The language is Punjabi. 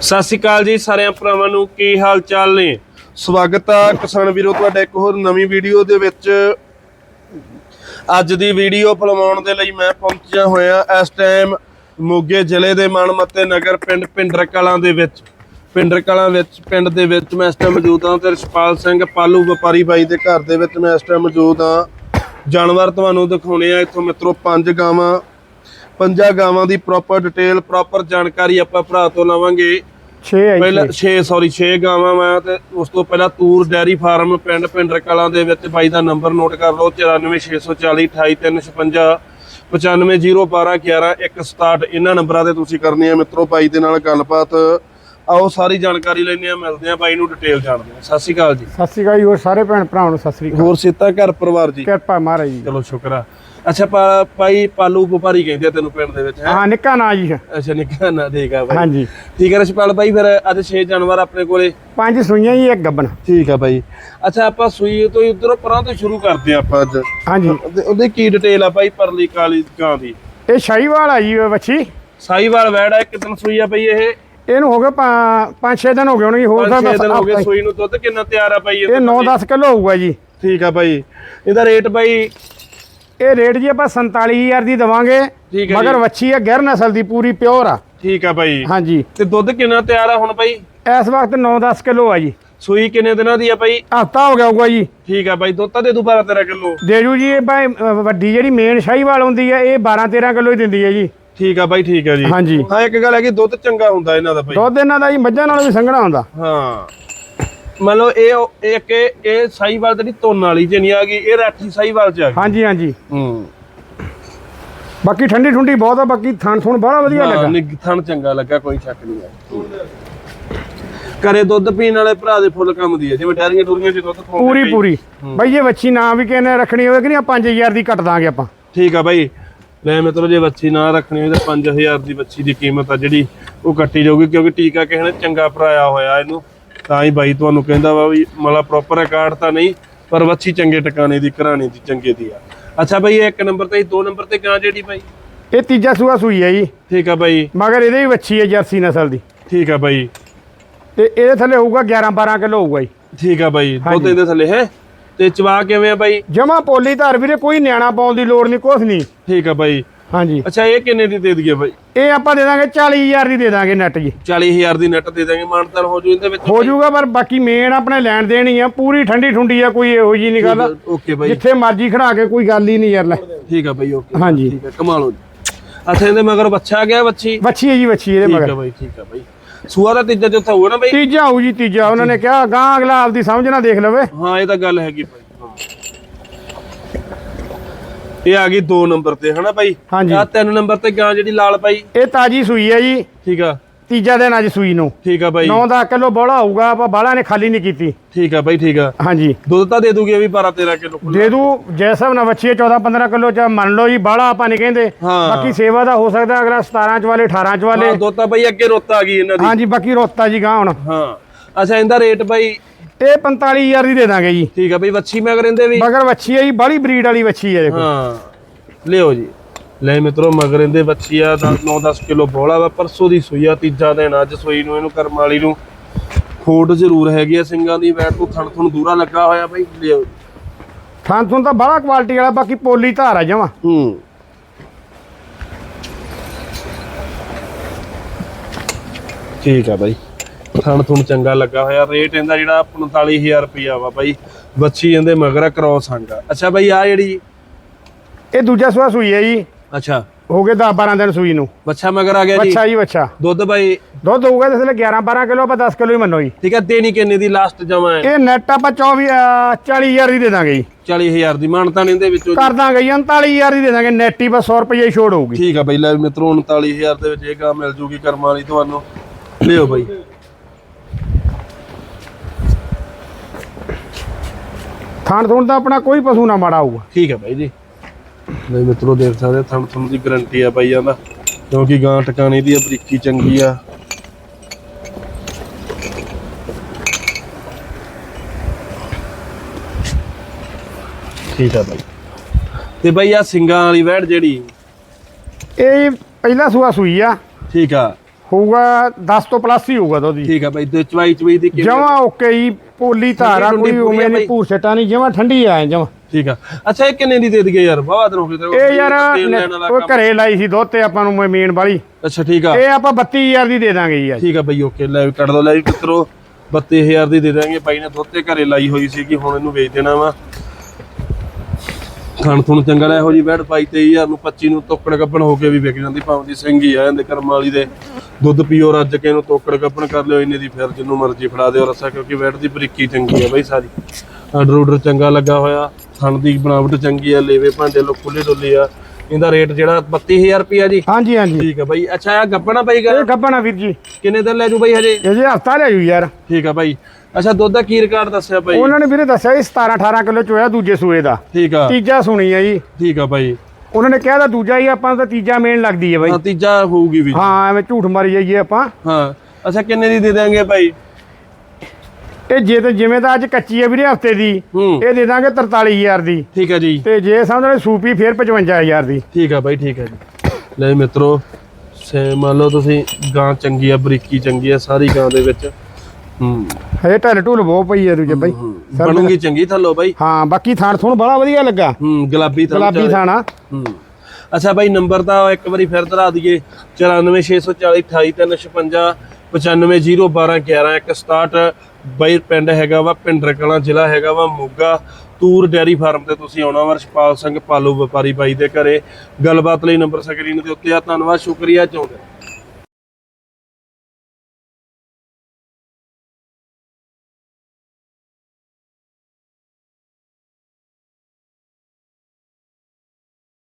ਸਤਿ ਸ਼੍ਰੀ ਅਕਾਲ ਜੀ ਸਾਰਿਆਂ ਭਰਾਵਾਂ ਨੂੰ, ਕੀ ਹਾਲ ਚਾਲ ਨੇ? ਸਵਾਗਤ ਆ ਕਿਸਾਨ ਵੀਰੋ, ਤੁਹਾਡਾ ਇੱਕ ਹੋਰ ਨਵੀਂ ਵੀਡੀਓ ਦੇ ਵਿੱਚ। ਅੱਜ ਦੀ ਵੀਡੀਓ ਫਿਲਮਾਉਣ ਦੇ ਲਈ ਮੈਂ ਪਹੁੰਚਿਆ ਹੋਇਆ ਇਸ ਟਾਈਮ ਮੋਗੇ ਜ਼ਿਲ੍ਹੇ ਦੇ ਮਨਮੱਤੇ ਨਗਰ ਪਿੰਡ ਪਿੰਡਰ ਕਲਾਂ ਦੇ ਵਿੱਚ। ਪਿੰਡਰ ਕਲਾਂ ਵਿੱਚ, ਪਿੰਡ ਦੇ ਵਿੱਚ ਮੈਂ ਇਸ ਟਾਈਮ ਮੌਜੂਦ ਹਾਂ ਤੇ ਰਛਪਾਲ ਸਿੰਘ ਪਾਲੂ ਵਪਾਰੀ ਬਾਈ ਦੇ ਘਰ ਦੇ ਵਿੱਚ ਮੈਂ ਇਸ ਟਾਈਮ ਮੌਜੂਦ ਹਾਂ। ਜਾਨਵਰ ਤੁਹਾਨੂੰ ਦਿਖਾਉਣੇ ਆ, ਇੱਥੋਂ ਮਿੱਤਰੋ, ਪੰਜ ਗਾਵਾਂ ਪੰਜਾਂ ਗਾਵਾਂ ਦੀ ਪ੍ਰੋਪਰ ਡਿਟੇਲ ਪ੍ਰੋਪਰ ਜਾਣਕਾਰੀ ਆਪਾਂ ਭਰਾ ਤੋਂ ਲਵਾਂਗੇ। 6 ਹੈ ਪਹਿਲਾਂ 6 ਸੌਰੀ 6 ਗਾਵਾਂ ਮੈਂ ਤੇ ਉਸ ਤੋਂ ਪਹਿਲਾਂ ਤੂਰ ਡੈਰੀ ਫਾਰਮ ਪਿੰਡ ਪਿੰਡਰ ਕਲਾਂ ਦੇ ਵਿੱਚ ਬਾਈ ਦਾ ਨੰਬਰ ਨੋਟ ਕਰ ਲਓ 94640 28356 9501211167 ਇਹਨਾਂ ਨੰਬਰਾਂ ਤੇ ਤੁਸੀਂ ਕਰਨੀ ਹੈ ਮਿੱਤਰੋ ਬਾਈ ਦੇ ਨਾਲ ਗੱਲਬਾਤ। ਆਓ ਸਾਰੀ ਜਾਣਕਾਰੀ ਲੈਣੇ ਆ ਮਿਲਦੇ ਆ ਬਾਈ ਨੂੰ ਡਿਟੇਲ ਜਾਣਦੇ ਆ ਸਤਿ ਸ਼੍ਰੀ ਅਕਾਲ ਜੀ। ਸਤਿ ਸ਼੍ਰੀ ਅਕਾਲ ਜੀ ਹੋਰ ਸਾਰੇ ਭੈਣ ਭਰਾਵਾਂ ਨੂੰ ਸਤਿ ਸ਼੍ਰੀ ਅਕਾਲ। ਹੋਰ ਸੀਤਾ ਘਰ ਪਰਿਵਾਰ ਜੀ? ਕਿਰਪਾ ਮਹਾਰਾਜ ਜੀ। ਚਲੋ ਸ਼ੁਕਰ ਆ। ਅੱਛਾ ਪਾ- ਭਾਈ ਪਾਲੂ ਵਪਾਰੀ ਕਹਿੰਦੇ ਆ ਤੈਨੂੰ ਪਿੰਡ ਦੇ ਵਿੱਚ ਹੈ? ਹਾਂ ਨਿੱਕਾ ਨਾਂ ਜੀ। ਅੱਛਾ ਨਿੱਕਾ ਨਾ ਦੇਗਾ ਬਾਈ ਹਾਂਜੀ। ਠੀਕ ਹੈ ਰਸ਼ਪਾਲ ਬਾਈ ਫਿਰ ਅੱਜ 6 ਜਾਨਵਰ ਆਪਣੇ ਕੋਲੇ। ਪੰਜ ਸੂਈਆਂ ਜੀ ਇੱਕ ਗੱਬਨ ਠੀਕ ਆ ਬਾਈ ਅੱਛਾ ਆਪਾਂ ਸੂਈ ਤੋਂ ਉਧਰੋਂ ਪਰਾਂ ਤੋਂ ਸ਼ੁਰੂ ਕਰਦੇ ਆ ਆਪਾਂ ਅੱਜ। ਹਾਂਜੀ। ਉਹਦੇ- ਉਹਦੀ ਕੀ ਡਿਟੇਲ ਆ ਬਾਈ ਪਰਲੀ ਕਾਲੀ ਗਾਂ ਦੀ? ਇਹ ਸ਼ਾਹੀਵਾਲ ਆ ਜੀ ਇਹ ਵੱਛੀ। ਸਾਈਵਾਲ ਵੈੜ ਹੈ ਕਿਤਨ ਸੂਈ ਆ ਇਹ? ਇਹਨੂੰ ਹੋ ਗਏ 5-6 ਦਿਨ ਹੋ ਗਏ ਹੋਣਗੇ ਹੋਰ ਪੰਜ ਤਾਂ ਛੇ ਦਿਨ ਹੋ ਗਏ ਸੂਈ ਨੂੰ ਦੁੱਧ ਕਿੰਨਾ ਤਿਆਰ ਆ ਬਾਈ ਇਹ 9-10 ਕਿਲੋ ਹੋਊਗਾ ਜੀ। ਠੀਕ ਆ ਬਾਈ ਇਹਦਾ ਰੇਟ ਬਾਈ ਇਹ ਰੇਟ ਜੀ ਆਪਾਂ 47000 ਦੀ ਦਵਾਂਗੇ ਠੀਕ ਹੈ ਮਗਰ। ਵੱਛੀ ਹੈ ਗੈਰ ਨਸਲ ਦੀ ਪੂਰੀ ਪਿਓਰ ਆ। ਠੀਕ ਆ ਬਾਈ ਹਾਂਜੀ। ਤੇ ਦੁੱਧ ਕਿੰਨਾ ਤਿਆਰ ਆ ਹੁਣ ਬਾਈ ਇਸ ਵਕਤ 9-10 ਕਿਲੋ ਆ ਜੀ। ਸੂਈ ਕਿੰਨੇ ਦਿਨਾਂ ਦੀ ਆ ਬਾਈ ਹਫਤਾ ਹੋ ਗਿਆ ਹੋਊਗਾ ਜੀ। ਠੀਕ ਆ ਬਾਈ ਦੁੱਧ ਤਾਂ ਦੇ ਦੂ 12 13 ਕਿਲੋ। ਦੇ ਜੂ ਜੀ ਇਹ ਭਾਈ ਵੱਡੀ ਜਿਹੜੀ ਮੇਨ ਸ਼ਾਹੀਵਾਲ ਹੁੰਦੀ ਹੈ ਇਹ 12-13 ਕਿਲੋ ਹੀ ਦਿੰਦੀ ਹੈ ਜੀ। ਠੀਕ ਆ ਬਾਈ ਠੀਕ ਆ ਜੀ। ਹਾਂਜੀ। ਹਾਂ ਇੱਕ ਗੱਲ ਹੈ ਕਿ ਦੁੱਧ ਚੰਗਾ ਹੁੰਦਾ ਇਹਨਾਂ ਦਾ ਬਾਈ ਦੁੱਧ ਇਹਨਾਂ ਦਾ ਜੀ ਮੱਝਾਂ ਨਾਲੋਂ ਵੀ ਸੰਘਣਾ ਹੁੰਦਾ। ਹਾਂ। ਮੰਨ ਲਓ ਇਹ ਉਹ- ਇੱਕ ਇਹ ਇਹ ਸਾਈਵਾਲ ਜਿਹੜੀ ਧੁੰਨ ਵਾਲੀ ਚ ਨਹੀਂ ਆ ਗਈ ਇਹ ਰਾਠੀ ਸਾਈਵਾਲ ਚ ਆ ਗਈ। ਹਾਂਜੀ ਹਾਂਜੀ। ਹੂੰ। ਬਾਕੀ ਠੰਡੀ ਠੁੰਡੀ ਬਹੁਤ ਆ ਬਾਕੀ ਥਣ ਥੁਣ ਬੜਾ ਵਧੀਆ ਹਾਂ, ਲੱਗਾ। ਨਿੱਘ ਥਣ ਚੰਗਾ ਲੱਗਾ ਕੋਈ ਸ਼ੱਕ ਨਹੀਂ ਹੈ। ਘਰੇ ਦੁੱਧ ਪੀਣ ਵਾਲੇ ਭਰਾ ਦੇ ਫੁੱਲ ਕੰਮ ਦੀ ਹੈ ਜਿਵੇਂ ਡੈਰੀਆਂ ਡੂਰੀਆਂ ਚ ਦੁੱਧ ਪਾਉਂਦੇ ਪੂਰੀ। ਪੂਰੀ। ਬਾਈ ਜੇ ਵੱਛੀ ਨਾ ਵੀ ਕਿਸੇ ਨੇ ਰੱਖਣੀ ਹੋਵੇ ਕਿ ਨਹੀਂ 5000 ਦੀ ਕੱਟ ਦਾਂਗੇ ਆਪਾਂ। ਠੀਕ ਆ ਬਾਈ। ਲੈ ਮਤਲਬ ਜੇ ਬੱਚੀ ਨਾ ਰੱਖਣੀ ਹੋਵੇ ਤਾਂ 5000 ਦੀ ਬੱਚੀ ਦੀ ਕੀਮਤ ਆ ਜਿਹੜੀ ਉਹ ਕੱਟੀ ਜਾਊਗੀ ਕਿਉਂਕਿ ਟੀਕਾ ਕਿਸੇ ਨੇ ਚੰਗਾ ਭਰਾਇਆ ਹੋਇਆ ਇਹਨੂੰ। ਤਾਂ ਹੀ ਬਾਈ ਤੁਹਾਨੂੰ ਕਹਿੰਦਾ ਵਾ ਵੀ ਮਤਲਬ ਪ੍ਰੋਪਰ ਰਿਕਾਰਡ ਤਾਂ ਨਹੀਂ ਪਰ ਬੱਚੀ ਚੰਗੇ ਟਿਕਾਣੇ ਦੀ ਘਰਾਣੇ ਦੀ ਚੰਗੇ ਦੀ ਆ। ਅੱਛਾ ਬਾਈ ਇਹ ਇੱਕ ਨੰਬਰ ਤੇ ਦੋ ਨੰਬਰ ਤੇ ਗਾਂ ਜਿਹੜੀ ਬਾਈ? ਇਹ ਤੀਜਾ ਸੂਆ ਸੂਈ ਹੈ ਜੀ। ਠੀਕ ਆ ਬਾਈ। ਮਗਰ ਇਹਦੇ ਵੀ ਵੱਛੀ ਹੈ ਜਰਸੀ ਨਸਲ ਦੀ। ਠੀਕ ਆ ਬਾਈ। ਤੇ ਇਹਦੇ ਥੱਲੇ ਹੋਊਗਾ 11 12 ਕਿਲੋ ਹੋਊਗਾ ਜੀ। ਠੀਕ ਆ ਬਾਈ ਦੁੱਧ। ਇਹਦੇ ਥੱਲੇ ਹੈ? ਤੇ ਚਵਾ ਕਿਵੇਂ ਆ ਬਾਈ? ਜਮਾ ਪੋਲੀ ਧਾਰ ਵੀਰੇ ਕੋਈ ਨਿਆਣਾ ਪਾਉਣ ਦੀ ਲੋੜ ਨਹੀਂ ਕੁਛ ਨਹੀਂ। ਠੀਕ ਆ ਬਾਈ। ਹਾਂਜੀ। ਅੱਛਾ ਇਹ ਕਿੰਨੇ ਦੀ ਦੇ ਦਈਏ ਬਾਈ? ਇਹ ਆਪਾਂ ਦੇ ਦਾਂਗੇ 40000 ਦੀ ਦੇ ਦਾਂਗੇ ਨੈਟ ਜੀ। 40000 ਦੀ ਨੈਟ ਦੇ ਦਾਂਗੇ ਮਾਨਤਾਨ ਹੋ ਜੂ ਇਹਦੇ ਵਿੱਚ। ਹੋ ਜਾਊਗਾ ਪਰ ਬਾਕੀ ਮੇਨ ਆਪਣੇ ਲੈਣ ਦੇਣ ਹੀ ਆ ਪੂਰੀ ਠੰਡੀ ਠੁੰਡੀ ਆ ਕੋਈ ਇਹੋ ਜੀ ਨਹੀਂ ਗੱਲ। ਓਕੇ ਬਾਈ। ਜਿੱਥੇ ਮਰਜ਼ੀ ਖੜਾ ਕੇ ਕੋਈ ਗੱਲ ਹੀ ਨਹੀਂ ਯਾਰ ਲੈ। ਠੀਕ ਆ ਬਾਈ ਓਕੇ ਹਾਂਜੀ। ਠੀਕ ਆ ਕਮਾਲ ਅੱਛਾ ਇਹਦੇ ਮਗਰ ਬੱਚਾ ਗਿਆ ਬੱਚੀ ਵੱਛੀ ਹੈ ਜੀ ਵੱਛੀ ਇਹਦੇ ਠੀਕ ਆ ਮਗਰ। ਬਾਈ ਠੀਕ ਆ ਬਾਈ। ਸੂਆ ਦਾ ਤੀਜਾ ਚੌਥਾ ਹੋਊਗਾ ਨਾ ਬਾਈ? ਤੀਜਾ ਹੋਊ ਜੀ ਤੀਜਾ। ਉਹਨਾਂ ਨੇ ਕਿਹਾ ਗਾਂ ਅਗਲਾ ਆਪਦੀ ਸਮਝ ਨਾ ਦੇਖ ਲਵੇ। ਹਾਂ ਇਹ ਤਾਂ ਗੱਲ ਹੈਗੀ ਬਾਈ ਹਾਂ। ਇਹ ਆ ਗਈ 2 ਨੰਬਰ ਤੇ ਹਨਾ ਬਾਈ ਹਾਂਜੀ। ਆ 3 ਨੰਬਰ ਤੇ ਗਾਂ ਜਿਹੜੀ ਲਾਲ ਪਾਈ ਇਹ ਤਾਜੀ ਸੂਈ ਹੈ ਜੀ। ਠੀਕ ਆ। ਤੀਜਾ ਦਿਨ ਅੱਜ ਸੂਈ ਨੂੰ। ਠੀਕ ਆ ਬਾਈ 9 ਦਾ ਕਿਲੋ ਬੋਲਾ ਹੋਊਗਾ ਆਪਾਂ ਬਾਲਾ ਨੇ ਖਾਲੀ ਨਹੀਂ ਕੀਤੀ। ਠੀਕ ਆ ਬਾਈ ਠੀਕ ਆ। ਹਾਂਜੀ। ਦੁੱਧ ਤਾਂ ਦੇ ਦੂਗੀ ਇਹ ਵੀ 12 13 ਕਿਲੋ ਦੇ ਦੂ ਜੈਸਾ ਨਾ ਬੱਚੀ 14 15 ਕਿਲੋ ਚ ਮੰਨ ਲਓ ਜੀ ਬਾਲਾ ਆਪਾਂ ਨਹੀਂ ਕਹਿੰਦੇ। ਹਾਂ। ਬਾਕੀ ਸੇਵਾ ਦਾ ਹੋ ਸਕਦਾ ਅਗਲਾ 17 ਚ ਵਾਲੇ 18 ਚ ਵਾਲੇ। ਹਾਂ ਦੁੱਧ ਤਾਂ ਬਾਈ ਅੱਗੇ ਰੋਤ ਆ ਗਈ ਇਹਨਾਂ ਦੀ। ਹਾਂਜੀ ਬਾਕੀ ਰੋਤਾ ਜੀ ਗਾਂ ਹੁਣ। ਹਾਂ। ਅੱਛਾ ਇਹਦਾ ਰੇਟ ਬਾਈ ਇਹ 45000 ਦੀ ਦੇ ਦਾਂਗੇ ਜੀ। ਠੀਕ ਆ ਬਾਈ ਵੱਛੀ ਮਗਰ ਇਹਦੇ ਵੀ। ਮਗਰ ਵੱਛੀ ਹੈ ਜੀ ਬੜੀ ਬਰੀਡ ਵਾਲੀ ਵੱਛੀ ਹੈ ਦੇਖੋ। ਹਾਂ ਲਿਓ ਜੀ। ਲੈ ਮਿੱਤਰੋ ਮਗਰ ਇਹਦੇ ਬੱਚੀ ਆ 9-10 ਕਿਲੋ ਬੋਲਾ ਵਾ ਪਰਸੋਂ ਦੀ ਸੂਈ ਆ ਤੀਜਾ ਦਿਨ ਅੱਜ ਸੂਈ ਨੂੰ ਇਹਨੂੰ ਕਰਮ ਵਾਲੀ ਨੂੰ। ਖੋਟ ਜ਼ਰੂਰ ਹੈਗੀ ਆ ਸਿੰਘਾਂ ਦੀ ਵੈਟ ਤੋਂ ਥਣ ਥਣ ਦੂਰਾ ਲੱਗਾ ਹੋਇਆ ਬਾਈ ਲਿਓ ਥਾਂ ਥੁਣ ਤਾਂ ਬੜਾ ਕੁਆਲਿਟੀ ਵਾਲਾ ਬਾਕੀ ਪੋਲੀ ਧਾਰ ਆ ਜਮਾ। ਹੂੰ। ਠੀਕ ਆ ਬਾਈ। ਥਣ ਥਣ ਚੰਗਾ ਲੱਗਾ ਹੋਇਆ। ਰੇਟ ਇਹਦਾ ਜਿਹੜਾ 45000 ਰੁਪਿਆ ਵਾ ਬਾਈ। ਬੱਚੀ ਇਹਦੇ ਮਗਰ ਕ੍ਰੋਸ ਹੰਗਾ ਅੱਛਾ ਬਾਈ ਆ ਜਿਹੜੀ ਇਹ ਦੂਜਾ ਸੂਆ ਸੂਈ ਹੈ ਜੀ। ਅੱਛਾ। ਹੋ ਗਏ 10 12 ਦਿਨ ਸੂਈ ਨੂੰ। ਬੱਚਾ ਮਗਰ ਆ ਗਿਆ ਜੀ। ਬੱਚਾ ਜੀ ਬੱਚਾ ਦੁੱਧ ਬਾਈ? ਦੁੱਧ ਹੋਊਗਾ ਤੇ 11 12 ਕਿਲੋ ਆਪਾਂ 10 ਕਿਲੋ ਹੀ ਮੰਨੋ ਜੀ। ਠੀਕ ਹੈ ਦੇਣੀ ਕਿੰਨੇ ਦੀ ਲਾਸਟ ਜਮਾ ਹੈ? ਇਹ ਨੈਟ ਆਪਾਂ 24 ਅਹ 40000 ਦੀ ਦੇ ਦਾਂਗੇ ਜੀ। 40000 ਦੀ। ਮਾਨਤਾ ਨੇ ਇਹਦੇ ਵਿੱਚੋਂ ਕਰ ਦਾਂਗੇ ਜੀ 39000 ਦੀ ਦੇ ਦਾਂਗੇ। ਨੈਟ ਹੀ ਬਸ 100 ਰੁਪਏ ਹੀ ਛੋੜ ਹੋਊਗੀ। ਠੀਕ ਆ ਬਾਈ ਲੈ ਮਿੱਤਰੋ 39000 ਦੇ ਵਿੱਚ ਇਹ ਗਾਂ ਮਿਲ ਜੂਗੀ ਕਰਮਾਂ ਵਾਲੀ ਤੁਹਾਨੂੰ। ਲਿਓ ਬਾਈ। ਥਾਣ ਥੁਣ ਦਾ ਆਪਣਾ ਕੋਈ ਪਸ਼ੂ ਨਾ ਮਾੜਾ ਹੋਊਗਾ। ਠੀਕ ਹੈ ਬਾਈ ਜੀ। ਲੈ ਮਿੱਤਰੋ ਦੇਖ ਸਕਦੇ ਥਣ ਥਣ ਦੀ ਗਰੰਟੀ ਆ ਬਾਈ ਦਾ ਕਿਉਂਕਿ ਗਾਂ ਟਿਕਾਣੇ ਦੀ ਬਰੀਕੀ ਚੰਗੀ ਆ। ਠੀਕ ਆ ਬਾਈ। ਤੇ ਬਾਈ ਆ ਸਿੰਘਾਂ ਵਾਲੀ ਵੈੜ ਜਿਹੜੀ। ਇਹ ਪਹਿਲਾ ਸੂਆ ਸੂਈ ਆ। ਠੀਕ ਆ। ਹੋਊਗਾ 10 ਤੋਂ ਪਲੱਸ ਹੀ ਹੋਊਗਾ ਦੁੱਧ ਜੀ ਠੀਕ ਆ ਬਾਈ ਤੇ ਚਵਾਈ ਚਵਾਈ ਦੀ ਜਮਾ ਓਕੇ ਜੀ ਪੋਲੀ ਧਾਰਾ ਕੋਈ ਉਵੇਂ ਨਹੀਂ ਭੂਰ ਸਟਾ ਨਹੀਂ ਜਮਾ ਠੰਡੀ ਆ ਜਮਾ। ਠੀਕ ਆ। ਅੱਛਾ ਇਹ ਕਿੰਨੇ ਦੀ ਦੇ ਦਈਏ ਯਾਰ? ਬਾਵਾ ਦਿਨ ਹੋ ਗਏ ਤੇਰੇ ਕੋਲ ਇਹ ਯਾਰ ਉਹ। ਘਰੇ ਲਾਈ ਸੀ ਦੁੱਧ ਤੇ ਆਪਾਂ ਨੂੰ ਮੇਨ ਵਾਲੀ। ਅੱਛਾ ਠੀਕ ਆ। ਇਹ ਆਪਾਂ 32000 ਦੀ ਦੇ ਦਾਂਗੇ ਜੀ ਠੀਕ ਆ ਬਈ ਓਕੇ ਲੈ ਕੱਢ ਦੋ ਲੈ ਮਿੱਤਰੋ 32000 ਦੀ ਦੇ ਦਾਂਗੇ ਬਾਈ ਨੇ ਦੁੱਧ ਤੇ ਘਰੇ ਲਾਈ ਹੋਈ ਸੀ ਕਿ ਹੁਣ ਇਹਨੂੰ ਵੇਚ ਦੇਣਾ ਵਾ। ਖਾਣ ਥੁਣ ਚੰਗਾ ਲੈ ਇਹੋ ਜੀ ਬੈਡ ਪਾਈ 23000 ਨੂੰ 25 ਨੂੰ ਤੋਕੜ ਕੱਪਣ ਹੋ ਕੇ ਵੀ ਵਿਕ ਜਾਂਦੀ ਭਾਵੇਂ ਦੀ ਸਿੰਘੀ ਆ ਜਾਂਦੇ ਕਰਮ ਵਾਲੀ ਦੇ। ਦੁੱਧ ਪੀਓ ਰੱਜ ਕੇ ਇਹਨੂੰ ਤੋਕੜ ਕੱਪਣ ਕਰ ਲਿਓ ਇੰਨੇ ਦੀ ਫਿਰ ਜਿੰਨੂੰ ਮਰਜ਼ੀ ਫੜਾ ਦਿਓ ਰਸਾ ਕਿਉਂਕਿ ਬੈਡ ਦੀ ਬਰੀਕੀ ਚੰਗੀ ਆ ਬਈ ਸਾਰੀ। ਆਰਡਰ ਆਰਡਰ ਚੰਗਾ ਲੱਗਾ ਹੋਇਆ ਥਣ ਦੀ ਬਣਾਵਟ ਚੰਗੀ ਆ ਲੇਵੇ ਭਾਂਡੇ ਲੋ ਖੁੱਲੇ ਡੁੱਲੇ ਆ। ਇਹਦਾ ਰੇਟ ਜਿਹੜਾ 32000 ਰੁਪਿਆ ਜੀ। ਹਾਂਜੀ ਹਾਂਜੀ। ਠੀਕ ਆ ਬਾਈ। ਅੱਛਾ ਇਹ ਗੱਪਣਾ ਬਾਈ ਇਹ ਗੱਬਣਾ ਵੀਰ ਜੀ। ਕਿੰਨੇ ਦਿਨ ਲੈ ਜੂ ਬਾਈ ਹਜੇ? ਇਹ ਜੇ ਹਫਤਾ ਲੈ ਜੂ ਯਾਰ। ਠੀਕ ਆ ਭਾਈ ਅੱਛਾ ਦੁੱਧ ਦਾ ਕੀ ਰਿਕਾਰਡ ਦੱਸਿਆ ਭਾਈ? ਉਹਨਾਂ ਨੇ ਵੀਰੇ ਦੱਸਿਆ ਜੀ 17 18 ਕਿਲੋ ਚੋਇਆ ਦੂਜੇ ਸੂਏ ਦਾ। ਠੀਕ ਆ। ਤੀਜਾ ਸੁਣੀ ਆ ਜੀ। ਠੀਕ ਆ ਭਾਈ। ਉਹਨਾਂ ਨੇ ਕਿਹਾ ਤਾਂ ਦੂਜਾ ਹੀ ਆਪਾਂ ਤਾਂ ਤੀਜਾ ਮੇਨ ਲੱਗਦੀ ਹੈ ਬਾਈ। ਹਾਂ ਤੀਜਾ ਹੋਊਗੀ ਵੀ। ਹਾਂ ਐਵੇਂ ਝੂਠ ਮਾਰੀ ਜਾਈਏ ਆਪਾਂ। ਹਾਂ। ਅੱਛਾ ਕਿੰਨੇ ਦੀ ਦੇ ਦਾਂਗੇ ਭਾਈ? ਇਹ ਜੇ ਤੇ ਜਿਵੇਂ ਤਾਂ ਅੱਜ ਕੱਚੀ ਹੈ ਵੀਰੇ ਹਫ਼ਤੇ ਦੀ ਹੂੰ। ਇਹ ਦੇ ਦਾਂਗੇ 43000 ਦੀ। ਠੀਕ ਆ ਜੀ। ਤੇ ਜੇ ਸਮਝ ਲਓ ਸੂਪੀ ਫੇਰ 55000 ਦੀ। ਠੀਕ ਆ ਭਾਈ ਠੀਕ ਆ ਜੀ। ਲੈ ਮਿੱਤਰੋ ਸੇ ਮੰਨ ਲਓ ਤੁਸੀਂ ਗਾਂ ਚੰਗੀ ਆ ਬਰੀਕੀ ਚੰਗੀ ਆ ਸਾਰੀ ਗਾਂ ਦੇ ਵਿੱਚ। ਹੂੰ। ਹਜੇ ਢਲ ਢੁਲ ਬਹੁਤ ਪਈ ਹੈ ਦੂਜੇ ਬਾਈ। ਸਰ ਬਣੂਗੀ ਚੰਗੀ ਥੱਲੋ ਬਾਈ। ਹਾਂ ਬਾਕੀ ਥਾਣ ਥੁਣ ਬੜਾ ਵਧੀਆ ਲੱਗਾ। ਹੂੰ ਗੁਲਾਬੀ ਥਣ ਗੁਲਾਬੀ ਥਾਣਾ ਹੂੰ। ਅੱਛਾ ਭਾਈ ਨੰਬਰ ਤਾਂ ਇੱਕ ਵਾਰੀ ਫਿਰ ਦਰਾ ਦਈਏ। 9464428356 95012111 ਇੱਕ 67 ਬਾਈ ਪਿੰਡ ਹੈਗਾ ਵਾ ਪਿੰਡਰ ਕਲਾਂ ਜ਼ਿਲ੍ਹਾ ਹੈਗਾ ਵਾ ਮੋਗਾ। ਤੂਰ ਡੈਰੀ ਫਾਰਮ ਤੇ ਤੁਸੀਂ ਆਉਣਾ ਵਾ ਰਸ਼ਪਾਲ ਸਿੰਘ ਪਾਲੂ ਵਪਾਰੀ ਬਾਈ ਦੇ ਘਰੇ। ਗੱਲਬਾਤ ਲਈ ਨੰਬਰ ਸਕਰੀਨ ਦੇ ਉੱਤੇ ਆ। ਧੰਨਵਾਦ ਸ਼ੁਕਰੀਆ ਚਾਹੁੰਦੇ